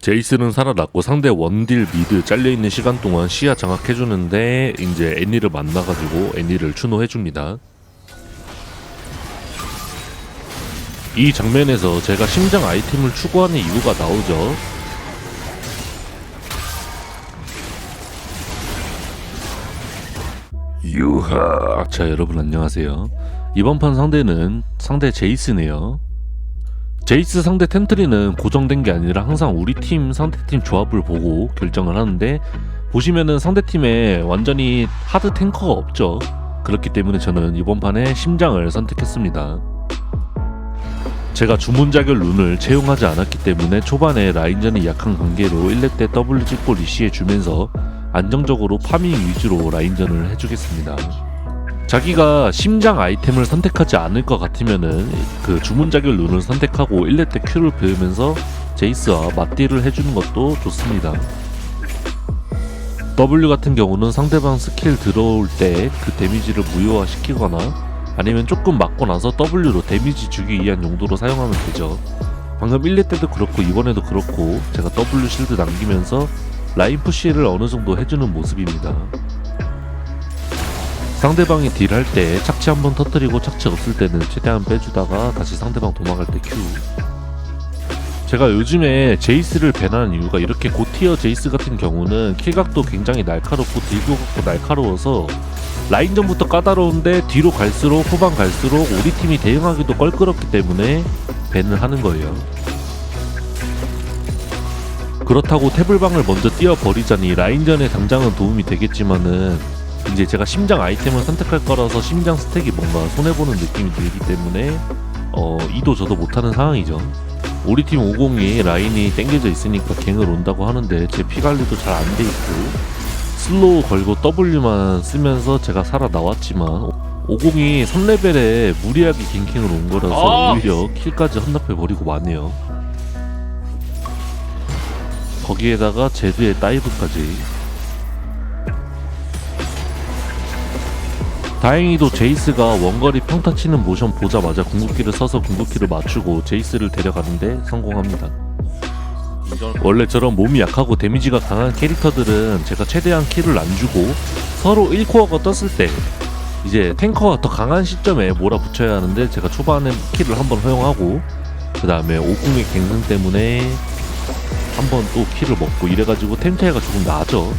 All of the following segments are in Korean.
제이스는 살아났고 상대 원딜 미드 잘려있는 시간 동안 시야 장악해주는데 이제 애니를 만나가지고 애니를 추노해줍니다. 이 장면에서 제가 심장 아이템을 추구하는 이유가 나오죠. 유하. 자 여러분 안녕하세요. 이번 판 상대는 상대 제이스네요. 제이스 상대 텐트리는 고정된 게 아니라 항상 우리 팀 상대팀 조합을 보고 결정을 하는데 보시면은 상대팀에 완전히 하드 탱커가 없죠. 그렇기 때문에 저는 이번 판에 심장을 선택했습니다. 제가 주문자결 룬을 채용하지 않았기 때문에 초반에 라인전이 약한 관계로 1렙 때 W 찍고 리시해 주면서 안정적으로 파밍 위주로 라인전을 해주겠습니다. 자기가 심장 아이템을 선택하지 않을 것 같으면은 그 주문자결 룬을 선택하고 1렙 때 Q를 배우면서 제이스와 맞딜을 해주는 것도 좋습니다. W 같은 경우는 상대방 스킬 들어올 때 그 데미지를 무효화시키거나 아니면 조금 맞고 나서 W로 데미지 주기 위한 용도로 사용하면 되죠. 방금 1렙 때도 그렇고 이번에도 그렇고 제가 W 실드 남기면서 라인 푸시를 어느 정도 해주는 모습입니다. 상대방이 딜할 때 착취 한번 터뜨리고 착취 없을 때는 최대한 빼주다가 다시 상대방 도망갈 때 Q. 제가 요즘에 제이스를 배나는 이유가 이렇게 고티어 제이스 같은 경우는 킬각도 굉장히 날카롭고 딜교각도 날카로워서 라인전부터 까다로운데 뒤로 갈수록 후반 갈수록 우리 팀이 대응하기도 껄끄럽기 때문에 밴을 하는 거예요. 그렇다고 태블방을 먼저 뛰어버리자니 라인전에 당장은 도움이 되겠지만은 이제 제가 심장 아이템을 선택할 거라서 심장 스택이 뭔가 손해보는 느낌이 들기 때문에 어 이도 저도 못하는 상황이죠. 우리 팀 50이 라인이 땡겨져 있으니까 갱을 온다고 하는데 제 피 관리도 잘 안 돼 있고 슬로우 걸고 W만 쓰면서 제가 살아 나왔지만 50이 3레벨에 무리하게 갱킹을 온 거라서 아! 오히려 킬까지 헌납해 버리고 마네요. 거기에다가 제드의 다이브까지 다행히도 제이스가 원거리 평타 치는 모션 보자마자 궁극기를 써서 궁극기를 맞추고 제이스를 데려가는데 성공합니다. 원래 저런 몸이 약하고 데미지가 강한 캐릭터들은 제가 최대한 킬을 안 주고 서로 1코어가 떴을 때 이제 탱커가 더 강한 시점에 몰아붙여야 하는데 제가 초반에 킬을 한번 허용하고 그 다음에 오궁의 갱생 때문에 한번 또 킬을 먹고 이래가지고 템 차이가 조금 나죠.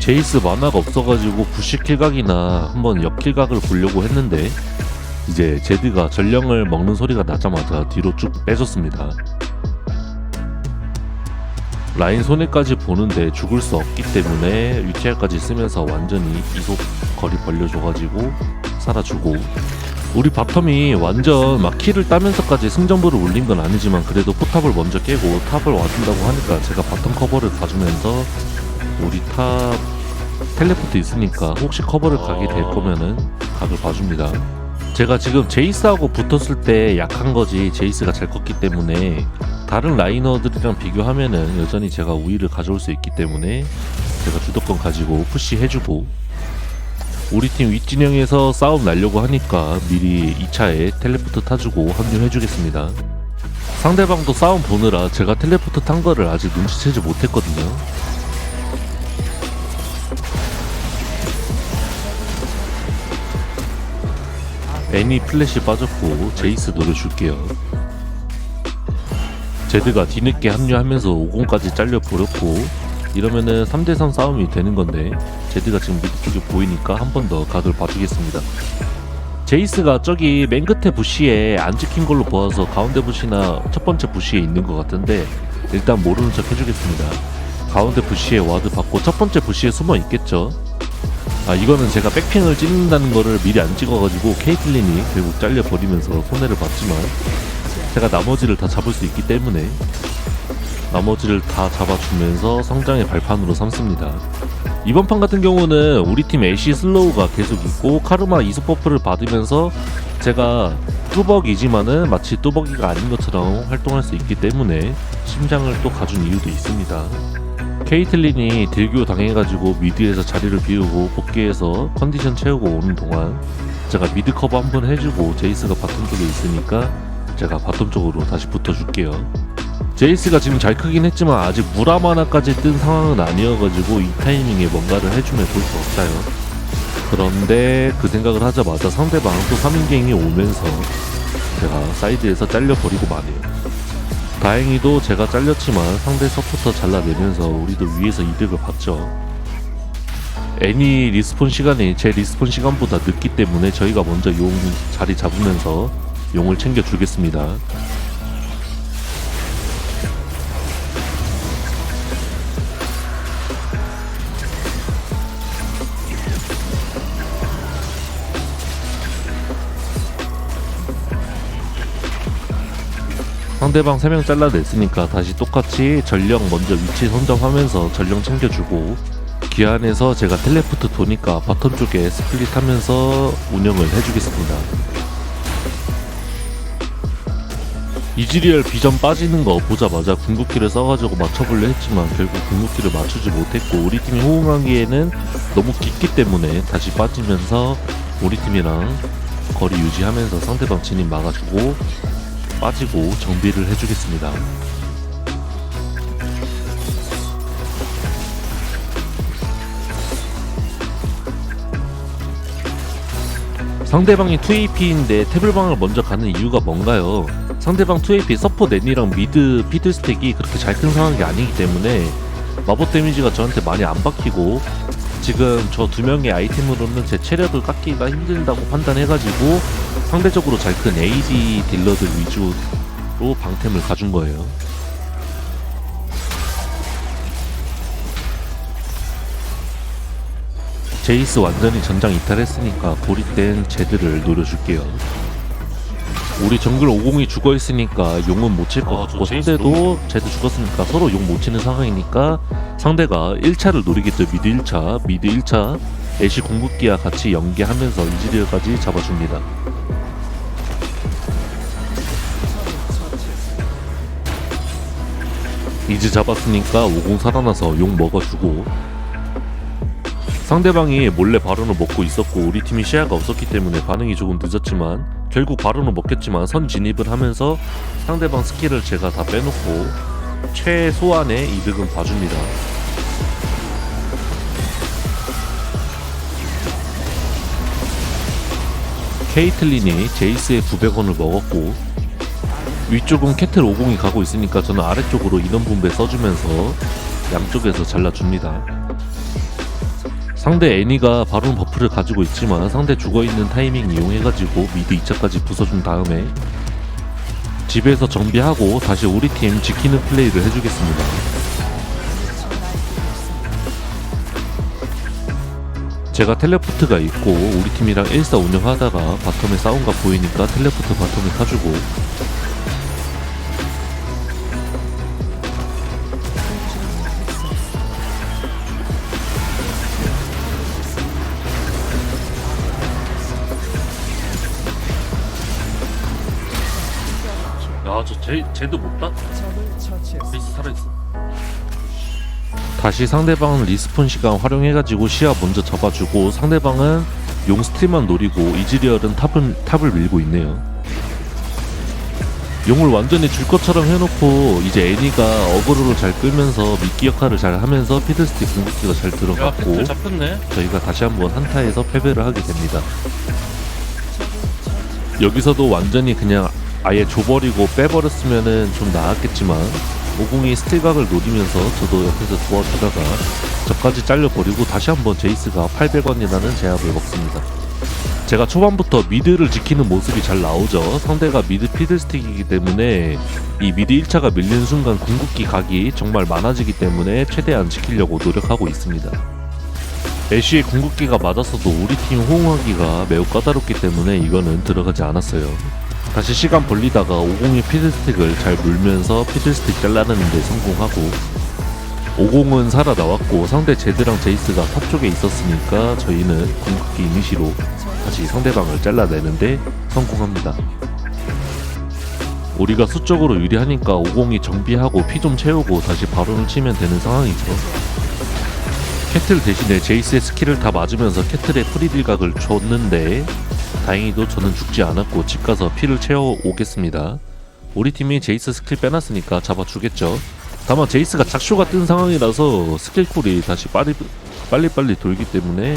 제이스 만화가 없어가지고 부시 킬각이나 한번 역킬각을 보려고 했는데 이제 제드가 전령을 먹는 소리가 나자마자 뒤로 쭉 빼줬습니다. 라인 손해까지 보는데 죽을 수 없기 때문에 UTR까지 쓰면서 완전히 이속 거리 벌려줘가지고 살아주고 우리 바텀이 완전 막 킬을 따면서까지 승전보를 올린 건 아니지만 그래도 포탑을 먼저 깨고 탑을 와준다고 하니까 제가 바텀 커버를 봐주면서 우리 탑 텔레포트 있으니까 혹시 커버를 가게 될 거면은 각을 봐줍니다. 제가 지금 제이스하고 붙었을 때 약한 거지 제이스가 잘 컸기 때문에 다른 라이너들이랑 비교하면은 여전히 제가 우위를 가져올 수 있기 때문에 제가 주도권 가지고 푸시 해주고 우리 팀 윗진영에서 싸움 날려고 하니까 미리 2차에 텔레포트 타주고 합류해주겠습니다. 상대방도 싸움 보느라 제가 텔레포트 탄 거를 아직 눈치채지 못했거든요. 애니 플래시 빠졌고 제이스 노려줄게요. 제드가 뒤늦게 합류하면서 50까지 잘려버렸고 이러면은 3대3 싸움이 되는 건데 제드가 지금 미드 쪽에 보이니까 한 번 더 각을 봐주겠습니다. 제이스가 저기 맨 끝에 부시에 안 찍힌 걸로 보아서 가운데 부시나 첫 번째 부시에 있는 것 같은데 일단 모르는 척 해주겠습니다. 가운데 부시에 와드 받고 첫 번째 부시에 숨어 있겠죠. 아 이거는 제가 백핑을 찍는다는 거를 미리 안 찍어가지고 케이틀린이 결국 잘려버리면서 손해를 봤지만 제가 나머지를 다 잡을 수 있기 때문에 나머지를 다 잡아주면서 성장의 발판으로 삼습니다. 이번 판 같은 경우는 우리 팀 애쉬 슬로우가 계속 있고 카르마 이속 버프를 받으면서 제가 뚜벅이지만은 마치 뚜벅이가 아닌 것처럼 활동할 수 있기 때문에 심장을 또 가준 이유도 있습니다. 케이틀린이 딜교 당해가지고 미드에서 자리를 비우고 복귀해서 컨디션 채우고 오는 동안 제가 미드 커버 한 번 해주고 제이스가 바텀 쪽에 있으니까 제가 바텀 쪽으로 다시 붙어줄게요. 제이스가 지금 잘 크긴 했지만 아직 무람 하나까지 뜬 상황은 아니어가지고 이 타이밍에 뭔가를 해주면 좋을 것 같아요. 그런데 그 생각을 하자마자 상대방 또 3인갱이 오면서 제가 사이드에서 잘려버리고 마네요. 다행히도 제가 잘렸지만 상대 서포터 잘라내면서 우리도 위에서 이득을 봤죠. 애니 리스폰 시간이 제 리스폰 시간보다 늦기 때문에 저희가 먼저 용 자리 잡으면서 용을 챙겨주겠습니다. 상대방 3명 잘라냈으니까 다시 똑같이 전령 먼저 위치 선정하면서 전령 챙겨주고 기안에서 제가 텔레포트 도니까 바텀 쪽에 스플릿 하면서 운영을 해주겠습니다. 이즈리얼 비전 빠지는 거 보자마자 궁극기를 써가지고 맞춰보려 했지만 결국 궁극기를 맞추지 못했고 우리 팀이 호응하기에는 너무 깊기 때문에 다시 빠지면서 우리 팀이랑 거리 유지하면서 상대방 진입 막아주고 빠지고 정비를 해주겠습니다. 상대방이 2AP인데 태블방을 먼저 가는 이유가 뭔가요? 상대방 2AP 서포 넷이랑 미드 피드 스택이 그렇게 잘 큰 상황이 아니기 때문에 마법 데미지가 저한테 많이 안 박히고 지금 저 두 명의 아이템으로는 제 체력을 깎기가 힘들다고 판단해가지고 상대적으로 잘 큰 AD 딜러들 위주로 방템을 가준 거예요. 제이스 완전히 전장 이탈했으니까 고립된 제드를 노려줄게요. 우리 정글 50이 죽어 있으니까 용은 못 칠것 아, 같고 상대도 제드 죽었으니까 서로 용 못 치는 상황이니까 상대가 1차를 노리겠죠. 미드 1차, 미드 1차 애쉬 궁극기와 같이 연계하면서 이즈리얼까지 잡아줍니다. 이즈 잡았으니까 50 살아나서 용 먹어주고 상대방이 몰래 바론을 먹고 있었고 우리 팀이 시야가 없었기 때문에 반응이 조금 늦었지만 결국 바론을 먹겠지만 선 진입을 하면서 상대방 스킬을 제가 다 빼놓고 최소한의 이득은 봐줍니다. 케이틀린이 제이스의 900원을 먹었고 위쪽은 캐틀 50이 가고 있으니까 저는 아래쪽으로 인원 분배 써주면서 양쪽에서 잘라줍니다. 상대 애니가 바론 버프를 가지고 있지만 상대 죽어있는 타이밍 이용해가지고 미드 2차까지 부숴준 다음에 집에서 정비하고 다시 우리 팀 지키는 플레이를 해주겠습니다. 제가 텔레포트가 있고 우리 팀이랑 1사 운영하다가 바텀에 싸움가 보이니까 텔레포트 바텀에 타주고 야저 쟤도 못 땄? 베이스 살아있어 다시 상대방 리스폰 시간 활용해가지고 시야 먼저 잡아주고 상대방은 용 스틸만 노리고 이즈리얼은 탑을, 탑을 밀고 있네요 용을 완전히 줄 것처럼 해놓고 이제 애니가 어그로를 잘 끌면서 미끼 역할을 잘 하면서 피드스틱 궁극기가 잘 들어갔고 야, 잡혔네. 저희가 다시 한번 한타에서 패배를 하게 됩니다. 여기서도 완전히 그냥 아예 줘버리고 빼버렸으면은 좀 나았겠지만 오공이 스틸각을 노리면서 저도 옆에서 도와주다가 저까지 잘려버리고 다시 한번 제이스가 800원이라는 제압을 먹습니다. 제가 초반부터 미드를 지키는 모습이 잘 나오죠. 상대가 미드 피드스틱이기 때문에 이 미드 1차가 밀리는 순간 궁극기 각이 정말 많아지기 때문에 최대한 지키려고 노력하고 있습니다. 애쉬의 궁극기가 맞았어도 우리 팀 호응하기가 매우 까다롭기 때문에 이거는 들어가지 않았어요. 다시 시간 벌리다가 502 피드스틱을 잘 물면서 피드스틱 잘라내는 데 성공하고 50은 살아나왔고 상대 제드랑 제이스가 탑 쪽에 있었으니까 저희는 궁극기 이니시로 다시 상대방을 잘라내는데 성공합니다. 우리가 수적으로 유리하니까 50이 정비하고 피 좀 채우고 다시 바론을 치면 되는 상황이죠. 캐틀 대신에 제이스의 스킬을 다 맞으면서 캐틀의 프리딜각을 줬는데 다행히도 저는 죽지 않았고 집 가서 피를 채워 오겠습니다. 우리 팀이 제이스 스킬 빼놨으니까 잡아주겠죠. 다만 제이스가 작쇼가 뜬 상황이라서 스킬 쿨이 다시 빨리 빨리빨리 돌기 때문에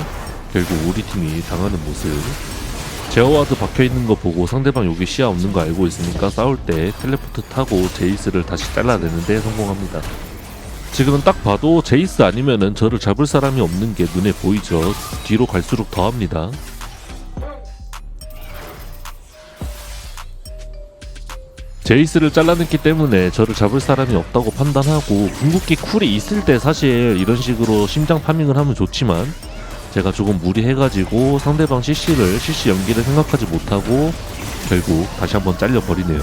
결국 우리 팀이 당하는 모습. 제어와드 박혀 있는 거 보고 상대방 여기 시야 없는 거 알고 있으니까 싸울 때 텔레포트 타고 제이스를 다시 잘라내는데 성공합니다. 지금은 딱 봐도 제이스 아니면은 저를 잡을 사람이 없는 게 눈에 보이죠. 뒤로 갈수록 더합니다. 제이스를 잘라냈기 때문에 저를 잡을 사람이 없다고 판단하고 궁극기 쿨이 있을 때 사실 이런 식으로 심장 파밍을 하면 좋지만 제가 조금 무리해가지고 상대방 CC를 CC 연기를 생각하지 못하고 결국 다시 한번 잘려버리네요.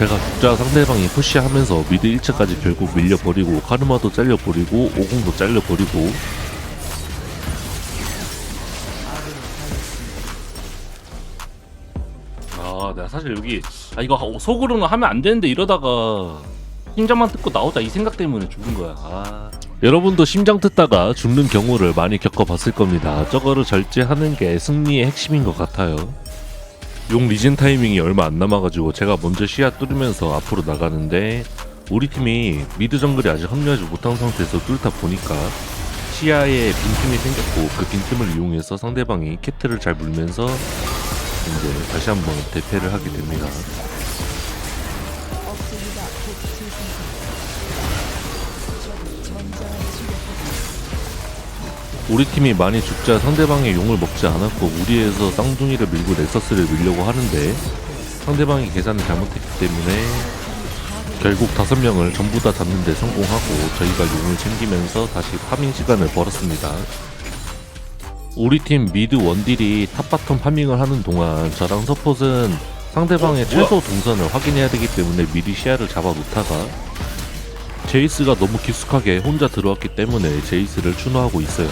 제가 죽자 상대방이 푸시하면서 미드 1차까지 결국 밀려버리고 카르마도 잘려버리고 오공도 잘려버리고 아, 내가 사실 여기 아 이거 하- 속으로는 하면 안 되는데 이러다가 심장만 뜯고 나오자 이 생각 때문에 죽은 거야. 아, 여러분도 심장 뜯다가 죽는 경우를 많이 겪어봤을 겁니다. 저거를 절제하는 게 승리의 핵심인 것 같아요. 용 리젠 타이밍이 얼마 안 남아가지고 제가 먼저 시야 뚫으면서 앞으로 나가는데 우리 팀이 미드 정글이 아직 합류하지 못한 상태에서 뚫다 보니까 시야에 빈틈이 생겼고 그 빈틈을 이용해서 상대방이 캐트를 잘 물면서 이제 다시 한번 대패를 하게 됩니다. 우리 팀이 많이 죽자 상대방의 용을 먹지 않았고 무리해서 쌍둥이를 밀고 넥서스를 밀려고 하는데 상대방이 계산을 잘못했기 때문에 결국 다섯 명을 전부 다 잡는데 성공하고 저희가 용을 챙기면서 다시 파밍 시간을 벌었습니다. 우리 팀 미드 원딜이 탑바텀 파밍을 하는 동안 저랑 서폿은 상대방의 어? 최소 동선을 확인해야 되기 때문에 미리 시야를 잡아 놓다가 제이스가 너무 깊숙하게 혼자 들어왔기 때문에 제이스를 추노하고 있어요.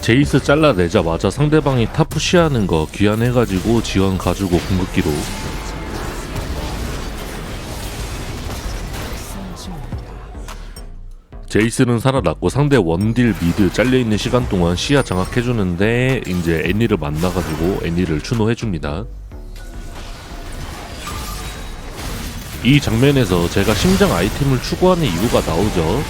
제이스 잘라내자마자 상대방이 탑 푸시하는 거 귀환해가지고 지원 가지고 궁극기로 제이스는 살아났고 상대 원딜 미드 잘려있는 시간 동안 시야 장악해주는데 이제 애니를 만나가지고 애니를 추노해줍니다. 이 장면에서 제가 심장 아이템을 추구하는 이유가 나오죠.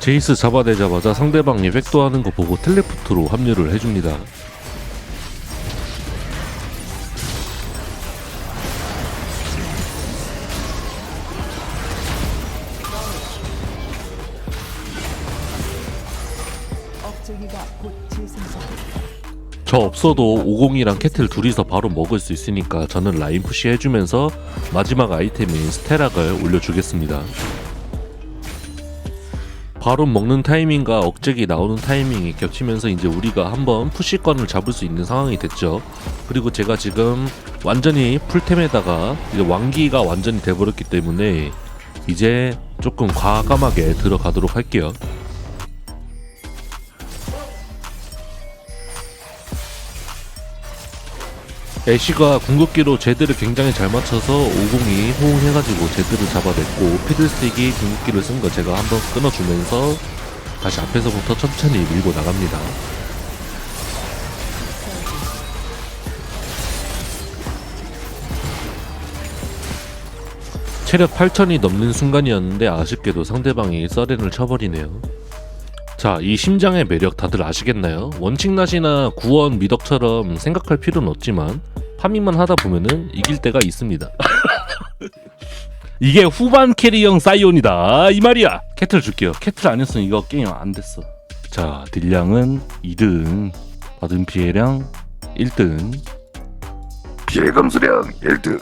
제이스 잡아내자마자 상대방이 백도하는 거 보고 텔레포트로 합류를 해줍니다. 저 없어도 50이랑 캐틀 둘이서 바로 먹을 수 있으니까 저는 라인 푸시 해주면서 마지막 아이템인 스테락을 올려주겠습니다. 바로 먹는 타이밍과 억제기 나오는 타이밍이 겹치면서 이제 우리가 한번 푸시권을 잡을 수 있는 상황이 됐죠. 그리고 제가 지금 완전히 풀템에다가 이제 왕기가 완전히 돼버렸기 때문에 이제 조금 과감하게 들어가도록 할게요. 애쉬가 궁극기로 제드를 굉장히 잘 맞춰서 50이 호응해가지고 제드를 잡아냈고 피들스틱이 궁극기를 쓴 거 제가 한번 끊어주면서 다시 앞에서부터 천천히 밀고 나갑니다. 체력 8천이 넘는 순간이었는데 아쉽게도 상대방이 서렌을 쳐버리네요. 자, 이 심장의 매력 다들 아시겠나요? 원칙낫이나 구원 미덕처럼 생각할 필요는 없지만 파밍만 하다 보면은 이길 때가 있습니다. 이게 후반 캐리형 사이온이다 이 말이야. 캐틀 줄게요. 캐틀 아니었으면 이거 게임 안 됐어. 자, 딜량은 2등, 받은 피해량 1등, 피해 감수량 1등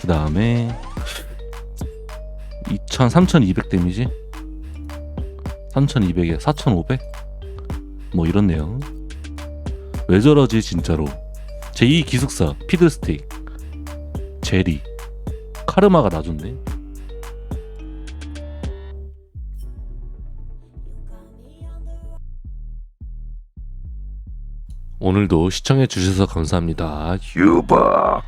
그 다음에 2,000, 3,200 데미지, 3,200에 4,500, 뭐 이렇네요. 왜 저러지 진짜로? 제2 기숙사 피드스틱 제리 카르마가 나줬네 오늘도 시청해 주셔서 감사합니다. 유바